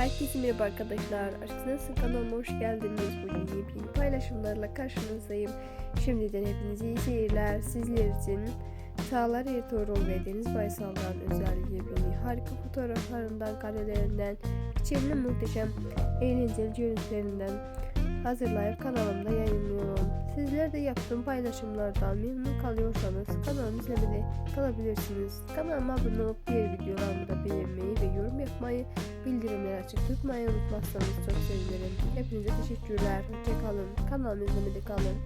Herkese merhaba arkadaşlar. Aşk Nasıl kanalıma hoş geldiniz. Bugün yepyeni paylaşımlarla karşınızdayım. Şimdiden hepinize iyi seyirler. Sizler için Çağlar Ertuğrul ve Deniz Baysal'dan özel yepyeni harika fotoğraflarından, karelerinden, içerinin muhteşem eğlenceli görüntülerinden hazırlayıp kanalımda yayınlıyorum. Sizler de yaptığım paylaşımlardan memnun kalıyorsanız kanalımı izlemede kalabilirsiniz. Kanalıma abone olup diğer videolarımı da açık tutmayı unutmazsanız çok sevinirim. Hepinize teşekkürler. Hoşçakalın. Kanalımı izlemede kalın.